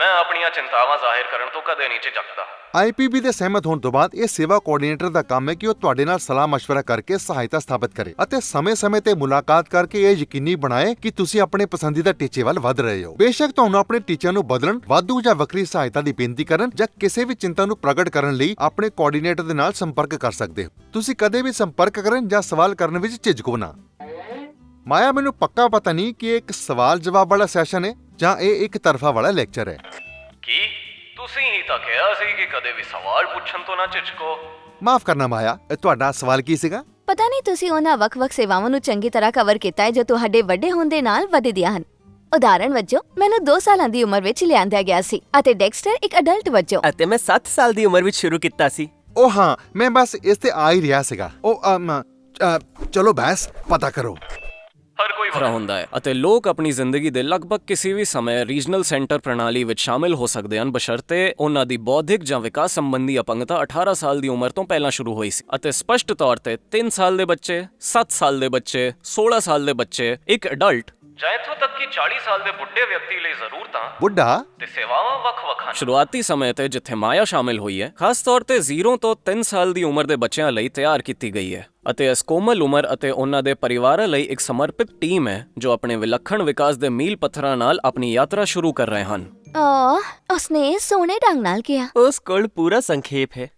ਮੈਂ ਆਪਣੀਆਂ ਚਿੰਤਾਵਾਂ ਜ਼ਾਹਿਰ ਕਰਨ ਤੋਂ ਕਦੇ ਨਹੀਂ ਝਿਜਕਦਾ ਆਈਪੀਬੀ ਦੇ ਸਹਿਮਤ ਹੋਣ ਤੋਂ ਬਾਅਦ ਇਹ ਸੇਵਾ ਕੋਆਰਡੀਨੇਟਰ ਦਾ ਕੰਮ ਹੈ ਕਿ ਉਹ ਤੁਹਾਡੇ ਨਾਲ ਸਲਾਹ مشورہ ਕਰਕੇ ਸਹਾਇਤਾ ਸਥਾਪਿਤ ਕਰੇ ਅਤੇ ਸਮੇਂ-ਸਮੇਂ ਤੇ ਮੁਲਾਕਾਤ ਕਰਕੇ ਇਹ ਯਕੀਨੀ ਬਣਾਏ ਕਿ ਤੁਸੀਂ ਆਪਣੇ ਪਸੰਦੀਦਾ ਟੀਚੇ ਵੱਲ ਵਧ ਰਹੇ ਹੋ ਬੇਸ਼ੱਕ ਤੁਹਾਨੂੰ ਆਪਣੇ ਟੀਚਿਆਂ ਨੂੰ ਬਦਲਣ ਵਾਧੂ ਜਾਂ ਵੱਖਰੀ ਸਹਾਇਤਾ ਦੀ ਬੇਨਤੀ ਕਰਨ ਜਾਂ ਕਿਸੇ ਵੀ ਚਿੰਤਾ ਨੂੰ ਪ੍ਰਗਟ ਕਰਨ ਲਈ ਆਪਣੇ ਕੋਆਰਡੀਨੇਟਰ ਦੇ ਨਾਲ ਸੰਪਰਕ ਕਰ ਸਕਦੇ ਹੋ ਤੁਸੀਂ ਕਦੇ ਵੀ ਸੰਪਰਕ ਕਰਨ ਜਾਂ ਸਵਾਲ ਕਰਨ ਵਿੱਚ ਝਿਜਕੋ ਨਾ ਮਾਇਆ ਮੈਨੂੰ ਪੱਕਾ ਪਤਾ ਨਹੀਂ ਕਿ ਇਹ ਇੱਕ ਸਵਾਲ ਜਵਾਬ ਵਾਲਾ ਸੈਸ਼ਨ ਹੈ ਜਾਂ ਇਹ ਇੱਕ ਤਰਫਾ ਵਾਲਾ ਲੈਕਚਰ ਹੈ। ਕੀ? ਤੁਸੀਂ ਹੀ ਤਾਂ ਕਿਹਾ ਸੀ ਕਿ ਕਦੇ ਵੀ ਸਵਾਲ ਪੁੱਛਣ ਤੋਂ ਨਾ ਝਿਜਕੋ। ਮਾਫ ਕਰਨਾ ਮਾਇਆ ਇਹ ਤੁਹਾਡਾ ਸਵਾਲ ਕੀ ਸੀਗਾ? ਪਤਾ ਨਹੀਂ ਤੁਸੀਂ ਉਹਨਾਂ ਵੱਖ-ਵੱਖ ਸੇਵਾਵਾਂ ਨੂੰ ਚੰਗੀ ਤਰ੍ਹਾਂ ਕਵਰ ਕੀਤਾ ਹੈ ਜੋ ਤੁਹਾਡੇ ਵੱਡੇ ਹੋਣ ਦੇ ਨਾਲ ਵਧਦੀਆਂ ਹਨ। ਉਦਾਹਰਣ ਵਜੋਂ ਮੈਨੂੰ 2 ਸਾਲਾਂ ਦੀ ਉਮਰ ਵਿੱਚ ਲਿਆਂਦਾ ਗਿਆ ਸੀ ਅਤੇ ਡੈਕਸਟਰ ਇੱਕ ਅਡਲਟ ਵਜੋਂ। ਅਤੇ ਮੈਂ 7 ਸਾਲ ਦੀ ਉਮਰ ਵਿੱਚ ਸ਼ੁਰੂ ਕੀਤਾ ਸੀ। ਉਹ ਹਾਂ ਮੈਂ ਬਸ ਇਸ ਤੇ ਆ ਹੀ ਰਿਹਾ ਸੀਗਾ। ਉਹ ਅਮ, ਅ, ਚਲੋ ਬੈਸ ਪਤਾ ਕਰੋ। ਵੱਖਰਾ ਹੁੰਦਾ ਹੈ ਅਤੇ ਲੋਕ ਆਪਣੀ ਜ਼ਿੰਦਗੀ ਦੇ ਲਗਭਗ ਕਿਸੇ ਵੀ ਸਮੇਂ ਰੀਜਨਲ ਸੈਂਟਰ ਪ੍ਰਣਾਲੀ ਵਿੱਚ ਸ਼ਾਮਿਲ ਹੋ ਸਕਦੇ ਹਨ ਬਸ਼ਰਤੇ ਉਹਨਾਂ ਦੀ ਬੌਧਿਕ ਜਾਂ ਵਿਕਾਸ ਸੰਬੰਧੀ ਅਪੰਗਤਾ 18 ਸਾਲ ਦੀ ਉਮਰ ਤੋਂ ਪਹਿਲਾਂ ਸ਼ੁਰੂ ਹੋਈ ਸੀ। ਅਤੇ ਸਪਸ਼ਟ ਤੌਰ ਤੇ 3 ਸਾਲ ਦੇ ਬੱਚੇ 7 ਸਾਲ ਦੇ ਬੱਚੇ 16 ਸਾਲ ਦੇ ਬੱਚੇ ਇੱਕ ਅਡਲਟ ਜਾਂ ਇੱਥੋਂ ਤੱਕ ਕਿ 40 ਸਾਲ ਦੇ ਬੁੱਢੇ ਵਿਅਕਤੀ ਲਈ ਜ਼ਰੂਰਤਾਂ ਬੁੱਢਾ? ਤੇ ਸੇਵਾਵਾਂ ਵੱਖ-ਵੱਖ ਹਨ। ਸ਼ੁਰੂਆਤੀ ਸਮੇਂ ਤੇ ਜਿੱਥੇ ਮਾਇਆ ਸ਼ਾਮਿਲ ਹੋਈ ਹੈ ਖਾਸ ਤੌਰ ਤੇ 0 ਤੋਂ 3 ਸਾਲ ਦੀ ਉਮਰ ਦੇ ਬੱਚਿਆਂ ਲਈ ਤਿਆਰ ਕੀਤੀ ਗਈ ਹੈ ਅਤੇ ਇਸ ਕੋਮਲ ਉਮਰ ਅਤੇ ਉਹਨਾਂ ਦੇ ਪਰਿਵਾਰਾਂ ਲਈ ਇੱਕ ਸਮਰਪਿਤ ਟੀਮ ਹੈ ਜੋ ਆਪਣੇ ਵਿਲੱਖਣ ਵਿਕਾਸ ਦੇ ਮੀਲ ਪੱਥਰਾਂ ਨਾਲ ਆਪਣੀ ਯਾਤਰਾ ਸ਼ੁਰੂ ਕਰ ਰਹੇ ਹਨ। ਆ ਉਸਨੇ ਸੋਹਣੇ ਢੰਗ ਨਾਲ ਕਿਹਾ। ਉਸ ਕੋਲ ਪੂਰਾ ਸੰਖੇਪ ਹੈ।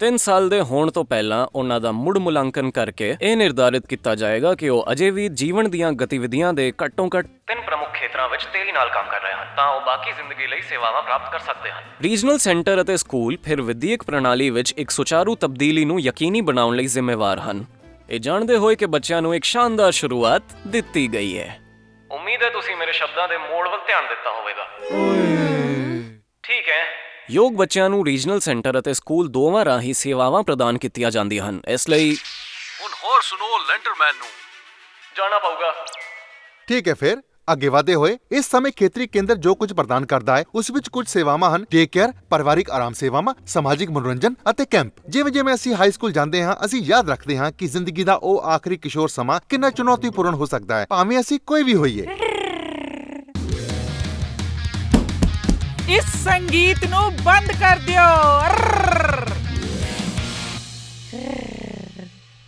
3 ਸਾਲ ਦੇ ਹੋਣ ਤੋਂ ਪਹਿਲਾਂ ਉਹਨਾਂ ਦਾ ਮੁੜ ਮੁਲਾਂਕਣ ਕਰਕੇ ਇਹ ਨਿਰਧਾਰਿਤ ਕੀਤਾ ਜਾਏਗਾ ਕਿ ਉਹ ਅਜੇ ਵੀ ਜੀਵਨ ਦੀਆਂ ਗਤੀਵਿਧੀਆਂ ਦੇ ਘੱਟੋ-ਘੱਟ ਤਿੰਨ ਪ੍ਰਮੁੱਖ ਖੇਤਰਾਂ ਵਿੱਚ ਤੇਜ਼ੀ ਨਾਲ ਕੰਮ ਕਰ ਰਹੇ ਹਨ ਤਾਂ ਉਹ ਬਾਕੀ ਜ਼ਿੰਦਗੀ ਲਈ ਸੇਵਾਵਾਂ ਪ੍ਰਾਪਤ ਕਰ ਸਕਦੇ ਹਨ। ਰੀਜਨਲ ਸੈਂਟਰ ਅਤੇ ਸਕੂਲ ਫਿਰ ਵਿਦਿਅਕ ਪ੍ਰਣਾਲੀ ਵਿੱਚ ਇੱਕ ਸੁਚਾਰੂ ਤਬਦੀਲੀ ਨੂੰ ਯਕੀਨੀ ਬਣਾਉਣ ਲਈ ਜ਼ਿੰਮੇਵਾਰ ਹਨ। ਇਹ ਜਾਣਦੇ ਹੋਏ ਕਿ ਬੱਚਿਆਂ ਨੂੰ ਇੱਕ ਸ਼ਾਨਦਾਰ ਸ਼ੁਰੂਆਤ ਦਿੱਤੀ ਗਈ ਹੈ। ਉਮੀਦ ਹੈ ਤੁਸੀਂ ਮੇਰੇ ਸ਼ਬਦਾਂ ਦੇ ਮੋੜ ਵੱਲ ਧਿਆਨ ਦਿੱਤਾ ਹੋਵੇਗਾ। ਠੀਕ ਹੈ ਯੋਗ ਬੱਚਿਆਂ ਨੂੰ ਰੀਜਨਲ ਸੈਂਟਰ ਅਤੇ ਸਕੂਲ ਦੋਵਾਂ ਰਾਹੀਂ ਸੇਵਾਵਾਂ ਪ੍ਰਦਾਨ ਕੀਤੀਆਂ ਜਾਂਦੀਆਂ ਹਨ। ਇਸ ਲਈ ਹੁਣ ਹੋਰ ਸੁਣੋ ਲੈਂਟਰਮੈਨ ਨੂੰ। ਜਾਣਾ ਪਊਗਾ। ਠੀਕ ਹੈ ਫਿਰ ਅੱਗੇ ਵਧਦੇ ਹੋਏ ਇਸ ਸਮੇਂ ਖੇਤਰੀ ਕੇਂਦਰ ਜੋ ਕੁਝ ਪ੍ਰਦਾਨ ਕਰਦਾ ਹੈ ਉਸ ਵਿੱਚ ਕੁਝ ਸੇਵਾਵਾਂ ਹਨ। ਡੇ ਕੇਅਰ ਪਰਿਵਾਰਿਕ ਆਰਾਮ ਸੇਵਾਵਾਂ ਸਮਾਜਿਕ ਮਨੋਰੰਜਨ ਅਤੇ ਕੈਂਪ। ਜਿਵੇਂ ਜਿਵੇਂ ਅਸੀਂ ਹਾਈ ਸਕੂਲ ਜਾਂਦੇ ਹਾਂ ਅਸੀਂ ਯਾਦ ਰੱਖਦੇ ਹਾਂ ਕਿ ਜ਼ਿੰਦਗੀ ਦਾ ਉਹ ਆਖਰੀ ਕਿਸ਼ੋਰ ਸਮਾਂ ਕਿੰਨਾ ਚੁਣੌਤੀਪੂਰਨ ਹੋ ਸਕਦਾ ਹੈ। ਭਾਵੇਂ ਅਸੀਂ ਕੋਈ ਵੀ ਹੋਈਏ। ਇਸ ਸੰਗੀਤ ਨੂੰ ਬੰਦ ਕਰ ਦਿਓ।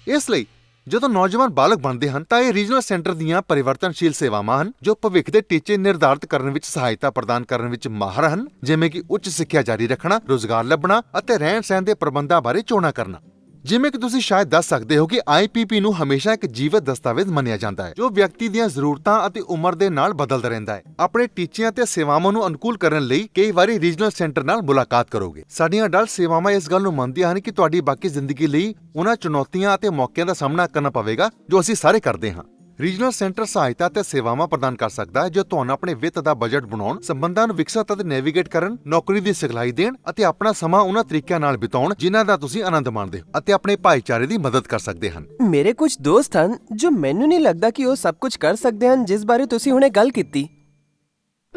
ਇਸ ਲਈ, ਜਦੋਂ ਨੌਜਵਾਨ ਬਾਲਕ ਬਣਦੇ ਹਨ, ਤਾਂ ਇਹ ਰੀਜਨਲ ਸੈਂਟਰ ਦੀਆਂ ਪਰਿਵਰਤਨਸ਼ੀਲ ਸੇਵਾਵਾਂ ਹਨ, ਜੋ ਭਵਿੱਖ ਦੇ ਟੀਚੇ ਨਿਰਧਾਰਤ ਕਰਨ ਵਿੱਚ ਸਹਾਇਤਾ ਪ੍ਰਦਾਨ ਕਰਨ ਵਿੱਚ ਮਾਹਰ ਹਨ, ਜਿਵੇਂ ਕਿ ਉੱਚ ਸਿੱਖਿਆ ਜਾਰੀ ਰੱਖਣਾ, ਰੋਜ਼ਗਾਰ ਲੱਭਣਾ ਅਤੇ ਰਹਿਣ ਸਹਿਣ ਦੇ ਪ੍ਰਬੰਧਾਂ ਬਾਰੇ ਚੋਣਾਂ ਕਰਨਾ। ਜਿਵੇਂ ਕਿ ਤੁਸੀਂ ਸ਼ਾਇਦ ਦੱਸ ਸਕਦੇ ਹੋ ਕਿ IPP ਨੂੰ ਹਮੇਸ਼ਾ ਇੱਕ ਜੀਵਤ ਦਸਤਾਵੇਜ਼ ਮੰਨਿਆ ਜਾਂਦਾ ਹੈ, ਜੋ ਵਿਅਕਤੀ ਦੀਆਂ ਜ਼ਰੂਰਤਾਂ ਅਤੇ ਉਮਰ ਦੇ ਨਾਲ ਬਦਲਦਾ ਰਹਿੰਦਾ ਹੈ। ਆਪਣੇ ਟੀਚਿਆਂ ਤੇ ਸੇਵਾਵਾਂ ਨੂੰ ਅਨੁਕੂਲ ਕਰਨ ਲਈ ਕਈ ਵਾਰੀ ਰੀਜਨਲ ਸੈਂਟਰ ਨਾਲ ਮੁਲਾਕਾਤ ਕਰੋਗੇ। ਸਾਡੀਆਂ ਅਡਲਟ ਸੇਵਾਵਾਂ ਇਸ ਗੱਲ ਨੂੰ ਮੰਨਦੀਆਂ ਹਨ ਕਿ ਤੁਹਾਡੀ ਬਾਕੀ ਜ਼ਿੰਦਗੀ ਲਈ ਉਹਨਾਂ ਚੁਣੌਤੀਆਂ ਅਤੇ ਮੌਕਿਆਂ ਦਾ ਸਾਹਮਣਾ ਕਰਨਾ ਪਵੇਗਾ, ਜੋ ਅਸੀਂ ਸਾਰੇ ਕਰਦੇ ਹਾਂ। ਰੀਜਨਲ ਸੈਂਟਰ ਸਹਾਇਤਾ ਅਤੇ ਸੇਵਾਵਾਂ ਪ੍ਰਦਾਨ ਕਰ ਸਕਦਾ ਹੈ ਜੋ ਤੁਹਾਨੂੰ ਆਪਣੇ ਵਿੱਤ ਦਾ ਬਜਟ ਬਣਾਉਣ ਸੰਬੰਧਾਂ ਨੂੰ ਵਿਕਸਤ ਅਤੇ ਨੈਵੀਗੇਟ ਕਰਨ ਨੌਕਰੀ ਦੀ ਸਿਖਲਾਈ ਦੇਣ ਅਤੇ ਆਪਣਾ ਸਮਾਂ ਉਹਨਾਂ ਤਰੀਕਿਆਂ ਨਾਲ ਬਿਤਾਉਣ ਜਿਨ੍ਹਾਂ ਦਾ ਤੁਸੀਂ ਆਨੰਦ ਮਾਣਦੇ ਹੋ ਅਤੇ ਆਪਣੇ ਭਾਈਚਾਰੇ ਦੀ ਮਦਦ ਕਰ ਸਕਦੇ ਹਨ। ਮੇਰੇ ਕੁਝ ਦੋਸਤ ਹਨ ਜੋ ਮੈਨੂੰ ਨਹੀਂ ਲੱਗਦਾ ਕਿ ਉਹ ਸਭ ਕੁਝ ਕਰ ਸਕਦੇ ਹਨ ਜਿਸ ਬਾਰੇ ਤੁਸੀਂ ਹੁਣੇ ਗੱਲ ਕੀਤੀ।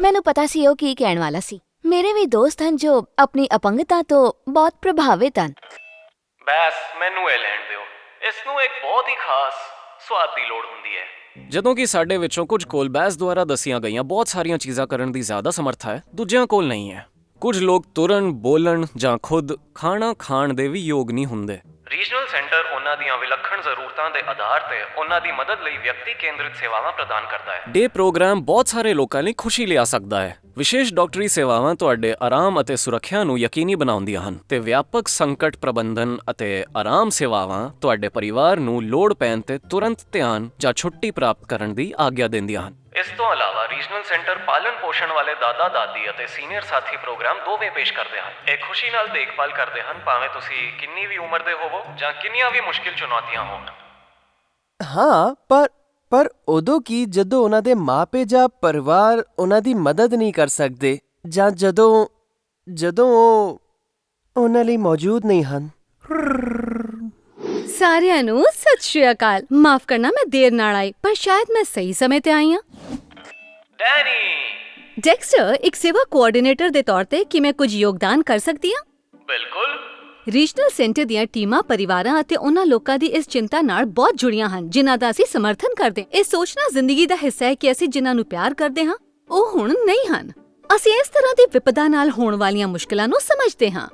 ਮੈਨੂੰ ਪਤਾ ਸੀ ਉਹ ਕੀ ਕਹਿਣ ਵਾਲਾ ਸੀ। ਮੇਰੇ ਵੀ ਦੋਸਤ ਹਨ ਜੋ ਆਪਣੀ ਅਪੰਗਤਾ ਤੋਂ ਬਹੁਤ ਪ੍ਰਭਾਵਿਤ ਹਨ। ਬਸ ਮੈਨੂੰ ਇਹ ਲੈਣ ਦਿਓ। ਇਸ ਨੂੰ ਇੱਕ ਬਹੁਤ ਹੀ ਖਾਸ ਸਵਾਦ ਦੀ ਲੋੜ ਹੁੰਦੀ ਹੈ। ਜਦੋਂ ਕਿ ਸਾਡੇ ਵਿੱਚੋਂ ਕੁਝ ਕੋਲ ਬੈਸ ਦੁਆਰਾ ਦਸੀਆਂ ਗਈਆਂ ਬਹੁਤ ਸਾਰੀਆਂ ਚੀਜ਼ਾਂ ਕਰਨ ਦੀ ਜ਼ਿਆਦਾ ਸਮਰੱਥਾ ਹੈ, ਦੂਜਿਆਂ ਕੋਲ ਨਹੀਂ ਹੈ। ਕੁਝ ਲੋਕ ਤੁਰਨ, ਬੋਲਣ ਜਾਂ ਖੁਦ ਖਾਣਾ ਖਾਣ ਦੇ ਵੀ ਯੋਗ ਨਹੀਂ ਹੁੰਦੇ। ਰੀਜਨਲ ਸੈਂਟਰ ਉਹਨਾਂ ਦੀਆਂ ਵਿਲੱਖਣ ਜ਼ਰੂਰਤਾਂ ਦੇ ਆਧਾਰ ਤੇ ਉਹਨਾਂ ਦੀ ਮਦਦ ਲਈ ਵਿਅਕਤੀ ਕੇਂਦਰਿਤ ਸੇਵਾਵਾਂ ਪ੍ਰਦਾਨ ਕਰਦਾ ਹੈ। ਡੇ ਪ੍ਰੋਗਰਾਮ ਬਹੁਤ ਸਾਰੇ ਲੋਕਾਂ ਲਈ ਖੁਸ਼ੀ ਲਿਆ ਸਕਦਾ ਹੈ। ਵਿਸ਼ੇਸ਼ ਡਾਕਟਰੀ ਸੇਵਾਵਾਂ ਤੁਹਾਡੇ ਆਰਾਮ ਅਤੇ ਸੁਰੱਖਿਆ ਨੂੰ ਯਕੀਨੀ ਬਣਾਉਂਦੀਆਂ ਹਨ ਤੇ ਵਿਆਪਕ ਸੰਕਟ ਪ੍ਰਬੰਧਨ ਅਤੇ ਆਰਾਮ ਸੇਵਾਵਾਂ ਤੁਹਾਡੇ ਪਰਿਵਾਰ ਨੂੰ ਲੋੜ ਪੈਣ ਤੇ ਤੁਰੰਤ ਧਿਆਨ ਜਾਂ ਛੁੱਟੀ ਪ੍ਰਾਪਤ ਕਰਨ ਦੀ ਆਗਿਆ ਦਿੰਦੀਆਂ ਹਨ। ਇਸ ਤੋਂ ਇਲਾਵਾ ਰੀਜਨਲ ਸੈਂਟਰ ਪਾਲਣ ਪੋਸ਼ਣ ਵਾਲੇ ਦਾਦਾ, ਦਾਦੀ ਅਤੇ ਸੀਨੀਅਰ ਸਾਥੀ ਪ੍ਰੋਗਰਾਮ ਦੋਵੇਂ ਪੇਸ਼ ਕਰਦੇ ਹਨ। ਇਹ ਖੁਸ਼ੀ ਨਾਲ ਦੇਖਭਾਲ ਕਰਦੇ ਹਨ, ਭਾਵੇਂ ਤੁਸੀਂ ਕਿੰਨੀ ਵੀ ਉਮਰ ਦੇ ਹੋਵੋ ਜਾਂ ਕਿੰਨੀਆਂ ਵੀ ਮੁਸ਼ਕਿਲ ਚੁਣੌਤੀਆਂ ਹੋਣ। ਹਾਂ, ਪਰ ਪਰ ਉਦੋਂ ਕੀ ਜਦੋਂ ਉਹਨਾਂ ਦੇ ਮਾਪੇ ਜਾਂ ਪਰਿਵਾਰ ਉਹਨਾਂ ਦੀ ਮਦਦ ਨਹੀਂ ਕਰ ਸਕਦੇ? ਜਾਂ ਜਦੋਂ ਜਦੋਂ ਉਹ ਉਹਨਾਂ ਲਈ ਮੌਜੂਦ ਨਹੀਂ ਹਨ? ਸਾਰਿਆਂ ਨੂੰ ਸਤਿ ਸ਼੍ਰੀ ਅਕਾਲ। ਮਾਫ ਕਰਨਾ ਮੈਂ ਦੇਰ ਨਾਲ ਆਈ ਪਰ ਸ਼ਾਇਦ ਮੈਂ ਸਹੀ ਸਮੇਂ ਤੇ ਆਈ ਹਾਂ। ਡੈਨੀ ਡੈਕਸਟਰ ਇੱਕ ਸੇਵਾ ਕੋਆਰਡੀਨੇਟਰ ਦੇ ਤੌਰ ਤੇ ਕੀ ਮੈਂ ਕੁਝ ਯੋਗਦਾਨ ਕਰ ਸਕਦੀ ਹਾਂ? ਬਿਲਕੁਲ। ਰੀਜਨਲ ਸੈਂਟਰ ਦੀਆਂ ਟੀਮਾਂ ਪਰਿਵਾਰਾਂ ਅਤੇ ਉਹਨਾਂ ਲੋਕਾਂ ਦੀ ਇਸ ਚਿੰਤਾ ਨਾਲ ਬਹੁਤ ਜੁੜੀਆਂ ਹਨ ਜਿਨ੍ਹਾਂ ਦਾ ਅਸੀਂ ਸਮਰਥਨ ਕਰਦੇ ਹਾਂ। ਇਹ ਸੋਚਣਾ ਜ਼ਿੰਦਗੀ ਦਾ ਹਿੱਸਾ ਹੈ ਕਿ ਅਸੀਂ ਜਿਨ੍ਹਾਂ ਨੂੰ ਪਿਆਰ ਕਰਦੇ ਹਾਂ ਉਹ ਹੁਣ ਨਹੀਂ ਹਨ। ਅਸੀਂ ਇਸ ਤਰ੍ਹਾਂ ਦੀ ਵਿਪਦਾ ਨਾਲ ਹੋਣ ਵਾਲੀਆਂ ਮੁਸ਼ਕਲਾਂ ਨੂੰ ਸਮਝਦੇ ਹਾਂ।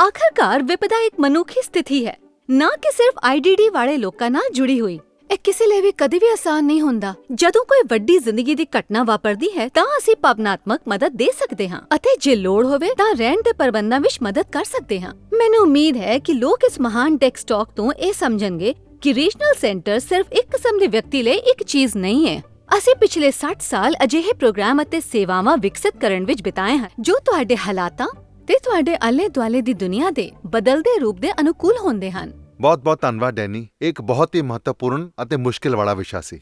ਆਖਰਕਾਰ ਵਿਪਦਾ ਇੱਕ ਮਨੁੱਖੀ ਸਥਿਤੀ ਹੈ। ਨਾ ਕਿ ਸਿਰਫ ਆਈਡੀਡੀ ਵਾਲੇ ਲੋਕਾਂ ਨਾਲ ਜੁੜੀ ਹੋਈ। ਇਹ ਕਿਸੇ ਲਈ ਵੀ ਕਦੇ ਵੀ ਆਸਾਨ ਨਹੀਂ ਹੁੰਦਾ। ਜਦੋਂ ਕੋਈ ਵੱਡੀ ਜ਼ਿੰਦਗੀ ਦੀ ਘਟਨਾ ਵਾਪਰਦੀ ਹੈ, ਤਾਂ ਅਸੀਂ ਭਾਵਨਾਤਮਕ ਮਦਦ ਦੇ ਸਕਦੇ ਹਾਂ। ਅਤੇ ਜੇ ਲੋੜ ਹੋਵੇ, ਤਾਂ ਰਹਿਣ ਦੇ ਪ੍ਰਬੰਧਾਂ ਵਿੱਚ ਮਦਦ ਕਰ ਸਕਦੇ ਹਾਂ। ਮੈਨੂੰ ਉਮੀਦ ਹੈ ਕਿ ਲੋਕ ਇਸ ਮਹਾਨ ਟੈਕਸਟਾਕ ਤੋਂ ਇਹ ਸਮਝਣਗੇ ਕਿ ਰੀਜਨਲ ਸੈਂਟਰ ਸਿਰਫ ਇੱਕ ਕਿਸਮ ਦੇ ਵਿਅਕਤੀ ਲਈ ਇੱਕ ਚੀਜ਼ ਨਹੀਂ ਹੈ। ਅਸੀਂ ਪਿਛਲੇ 60 ਸਾਲ ਅਜਿਹੇ ਪ੍ਰੋਗਰਾਮ ਅਤੇ ਸੇਵਾਵਾਂ ਵਿਕਸਿਤ ਕਰਨ ਵਿੱਚ ਬਿਤਾਏ ਹਨ, ਜੋ ਤੁਹਾਡੇ ਹਾਲਾਤਾਂ ਤੇ ਤੁਹਾਡੇ ਆਲੇ-ਦੁਆਲੇ ਦੀ ਦੁਨੀਆ ਦੇ ਬਦਲਦੇ ਰੂਪ ਦੇ ਅਨੁਕੂਲ ਹੁੰਦੇ ਹਨ। ਬਹੁਤ ਬਹੁਤ ਧੰਨਵਾਦ ਡੈਨੀ। ਇਹ ਇੱਕ ਬਹੁਤ ਹੀ ਮਹੱਤਵਪੂਰਨ ਅਤੇ ਮੁਸ਼ਕਿਲ ਵਾਲਾ ਵਿਸ਼ਾ ਸੀ।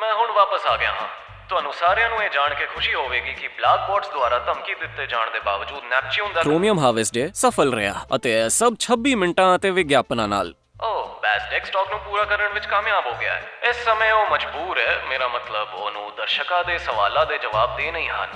ਮੈਂ ਹੁਣ ਵਾਪਸ ਆ ਗਿਆ ਹਾਂ। ਤੁਹਾਨੂੰ ਸਾਰਿਆਂ ਨੂੰ ਇਹ ਜਾਣ ਕੇ ਖੁਸ਼ੀ ਹੋਵੇਗੀ ਕਿ ਬਲੈਕ ਬੋਰਡਸ ਦੁਆਰਾ ਧਮਕੀ ਦਿੱਤੇ ਜਾਣ ਦੇ ਬਾਵਜੂਦ ਨੈਪਚੂਨ ਦਾ ਕ੍ਰੋਮੀਅਮ ਹਾਰਵੈਸਟ ਡੇ ਸਫਲ ਰਿਹਾ ਅਤੇ ਇਹ ਸਭ 26 ਮਿੰਟਾਂ ਅਤੇ ਵਿਗਿਆਪਨਾਂ ਨਾਲ। ਉਹ ਬੈਸਟ ਸਟਾਕ ਨੂੰ ਪੂਰਾ ਕਰਨ ਵਿੱਚ ਕਾਮਯਾਬ ਹੋ ਗਿਆ ਹੈ। ਇਸ ਸਮੇਂ ਉਹ ਮਜਬੂਰ ਹੈ। ਮੇਰਾ ਮਤਲਬ ਉਹਨੂੰ ਦਰਸ਼ਕਾਂ ਦੇ ਸਵਾਲਾਂ ਦੇ ਜਵਾਬ ਦੇ ਨਹੀਂ ਹਨ।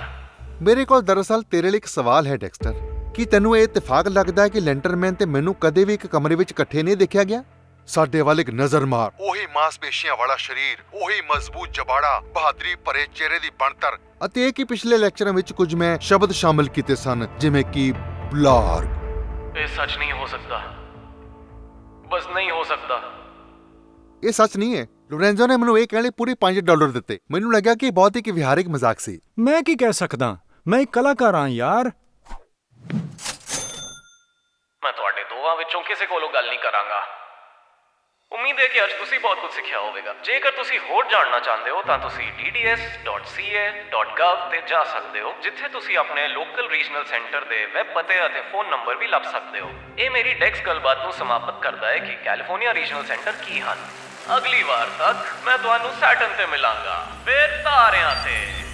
ਮੇਰੇ ਕੋਲ ਦਰਅਸਲ ਤੇਰੇ ਲਈ ਇੱਕ ਸਵਾਲ ਹੈ ਡੈਕਸਟਰ। ਕੀ ਤੈਨੂੰ ਇਹ ਇਤਫਾਕ ਲੱਗਦਾ ਹੈ ਕਿ ਲੈਂਟਰਮੈਨ ਤੇ ਮੈਨੂੰ ਕਦੇ ਵੀ ਇੱਕ ਕਮਰੇ ਵਿੱਚ ਇਕੱਠੇ ਨਹੀਂ ਦੇਖਿਆ ਗਿਆ? ਸਾਡੇ ਵੱਲ ਇੱਕ ਨਜ਼ਰ ਮਾਰ। ਉਹੀ ਮਾਸਪੇਸ਼ੀਆਂ ਵਾਲਾ ਸਰੀਰ ਉਹੀ ਮਜ਼ਬੂਤ ਜਬਾੜਾ ਬਹਾਦਰੀ ਭਰੇ ਚਿਹਰੇ ਦੀ ਬਣਤਰ। ਅਤੇ ਇਹ ਕਿ ਪਿਛਲੇ ਲੈਕਚਰਾਂ ਵਿੱਚ ਕੁਝ ਮੈਂ ਸ਼ਬਦ ਸ਼ਾਮਿਲ ਕੀਤੇ ਸਨ ਜਿਵੇਂ ਕਿ ਬਲਾਰਗ ਇਹ ਸੱਚ ਨਹੀਂ ਹੋ ਸਕਦਾ। ਬਸ ਨਹੀਂ ਹੋ ਸਕਦਾ। ਇਹ ਸੱਚ ਨਹੀਂ ਹੈ। ਲੋਰੈਂਜ਼ੋ ਨੇ ਮੈਨੂੰ ਇਹ ਕਹਿਣ ਲਈ ਪੂਰੇ 5 ਡਾਲਰ ਦਿੱਤੇ। ਮੈਨੂੰ ਲੱਗਿਆ ਕਿ ਇਹ ਬਹੁਤ ਹੀ ਇੱਕ ਵਿਹਾਰਿਕ ਮਜ਼ਾਕ ਸੀ। ਮੈਂ ਕੀ ਕਹਿ ਸਕਦਾ? ਮੈਂ ਇੱਕ ਕਲਾਕਾਰ ਹਾਂ ਯਾਰ ਮੈਂ ਤੁਹਾਡੇ ਦੋਵਾਂ ਵਿੱਚੋਂ ਕਿਸੇ ਕੋਲੋਂ ਗੱਲ ਨਹੀਂ ਕਰਾਂਗਾ। ਉਮੀਦ ਹੈ ਕਿ ਅੱਜ ਤੁਸੀਂ ਬਹੁਤ ਕੁਝ ਸਿੱਖਿਆ ਹੋਵੇਗਾ। ਜੇਕਰ ਤੁਸੀਂ ਹੋਰ ਜਾਣਨਾ ਚਾਹੁੰਦੇ ਹੋ, ਤਾਂ ਤੁਸੀਂ dds.ca.gov ਤੇ ਜਾ ਸਕਦੇ ਹੋ, ਜਿੱਥੇ ਤੁਸੀਂ ਆਪਣੇ ਲੋਕਲ ਰੀਜਨਲ ਸੈਂਟਰ ਦੇ ਵੈਬ ਪਤੇ ਅਤੇ ਫੋਨ ਨੰਬਰ ਵੀ ਲੱਭ ਸਕਦੇ ਹੋ। ਇਹ ਮੇਰੀ ਡੈਕਸ ਗੱਲਬਾਤ ਨੂੰ ਸਮਾਪਤ ਕਰਦਾ ਹੈ ਕਿ ਕੈਲੀਫੋਰਨੀਆ ਰੀਜਨਲ ਸੈਂਟਰ ਕੀ ਹਨ। ਅਗਲੀ ਵਾਰ ਤੱਕ ਮੈਂ ਤੁਹਾਨੂੰ ਸੈਟਨ ਤੇ ਮਿਲਾਂਗਾ। ਫਿਰ ਤਾਰਿਆਂ ਤੇ।